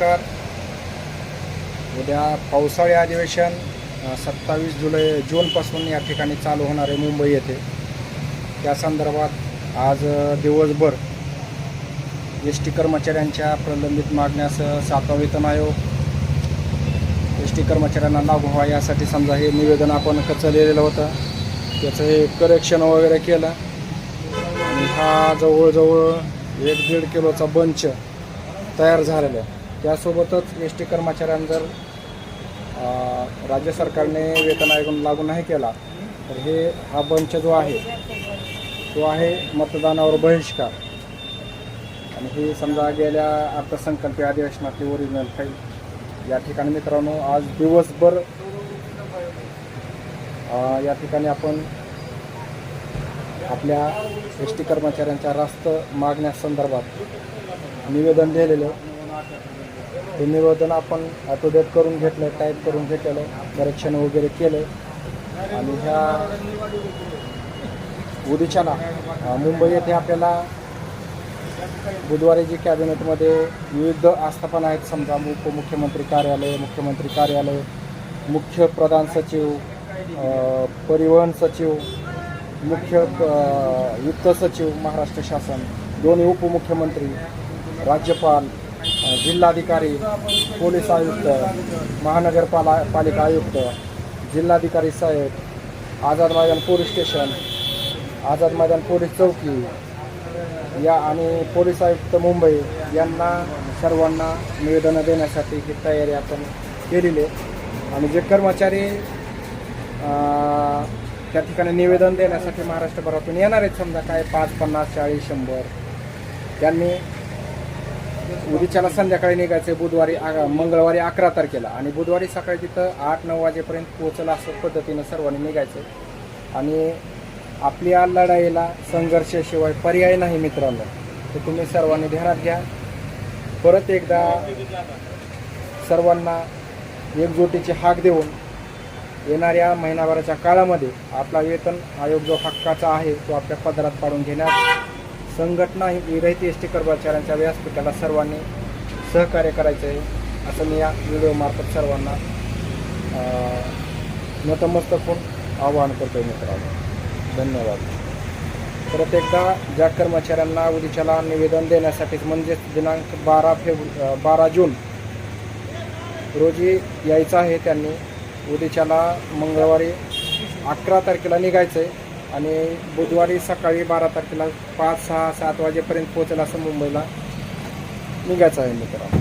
नमस्कार. उद्या पावसाळी अधिवेशन सत्तावीस जुलै जूनपासून या ठिकाणी चालू होणार आहे मुंबई येथे. त्या संदर्भात आज दिवसभर एस टी कर्मचाऱ्यांच्या प्रलंबित मागण्यास सातवा वेतन आयोग एस टी कर्मचाऱ्यांना लागू व्हावा यासाठी समजा हे निवेदन आपण कचरलेलं होतं. त्याचं हे करेक्शन वगैरे केलं. आणि हा जवळजवळ एक दीड किलोचा बंच तयार झालेला आहे. त्यासोबतच एस टी कर्मचाऱ्यांना जर राज्य सरकारने वेतन आयोग लागू नाही केला तर हे हा बंच जो आहे तो आहे मतदानावर बहिष्कार. आणि हे समजा गेल्या अर्थसंकल्पीय अधिवेशनातली ओरिजिनल फाईल या ठिकाणी मित्रांनो आज दिवसभर या ठिकाणी आपण आपल्या एस टी कर्मचाऱ्यांच्या रास्त मागण्यासंदर्भात निवेदन लिहिलेलं हे निवेदन आपण ॲटोडेट करून घेतलं टाईप करून घेतलेलं करेक्शन वगैरे केलं आणि ह्या उदिच्याला मुंबई येथे आपल्याला बुधवारी जी कॅबिनेटमध्ये विविध आस्थापना आहेत समजा उपमुख्यमंत्री कार्यालय मुख्यमंत्री कार्यालय मुख्य प्रधान सचिव परिवहन सचिव मुख्य वित्त सचिव महाराष्ट्र शासन दोन्ही उपमुख्यमंत्री राज्यपाल जिल्हाधिकारी पोलीस आयुक्त महानगरपाला पालिका आयुक्त जिल्हाधिकारी साहेब Azad Maidan police station Azad Maidan police चौकी या आणि पोलीस आयुक्त मुंबई यांना सर्वांना निवेदनं देण्यासाठी ही तयारी आपण केलेली आहे. आणि जे कर्मचारी त्या ठिकाणी निवेदन देण्यासाठी महाराष्ट्रभरातून येणार आहेत समजा काय पाच पन्नास चाळीस शंभर त्यांनी उद्याच्याला संध्याकाळी निघायचं बुधवारी मंगळवारी अकरा तारखेला. आणि बुधवारी सकाळी तिथं आठ नऊ वाजेपर्यंत पोहोचलं असं पद्धतीनं सर्वांनी निघायचं आणि आपल्या लढाईला संघर्षाशिवाय पर्याय नाही मित्रांनो. तर तुम्ही सर्वांनी ध्यानात घ्या. परत एकदा सर्वांना एकजुटीची हाक देऊन येणाऱ्या महिनाभराच्या काळामध्ये आपला वेतन आयोग जो हक्काचा आहे तो आपल्या पदरात पाडून घेण्यात संघटना ही एस टी कर्मचाऱ्यांच्या व्यासपीठाला सर्वांनी सहकार्य करायचं आहे असं मी या व्हिडिओमार्फत सर्वांना नतमस्तक होऊन आवाहन आहे मित्रांनो. धन्यवाद. परत एकदा ज्या कर्मचाऱ्यांना उद्याच्याला निवेदन देण्यासाठी म्हणजेच दिनांक बारा फेब्रु बारा जून रोजी यायचं आहे त्यांनी उद्याच्याला मंगळवारी अकरा तारखेला निघायचं आहे आणि बुधवारी सकाळी बारा तारखेला पाच सहा सात वाजेपर्यंत पोहोचेल असं मुंबईला. निघायचं आहे मित्रांनो.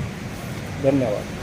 धन्यवाद.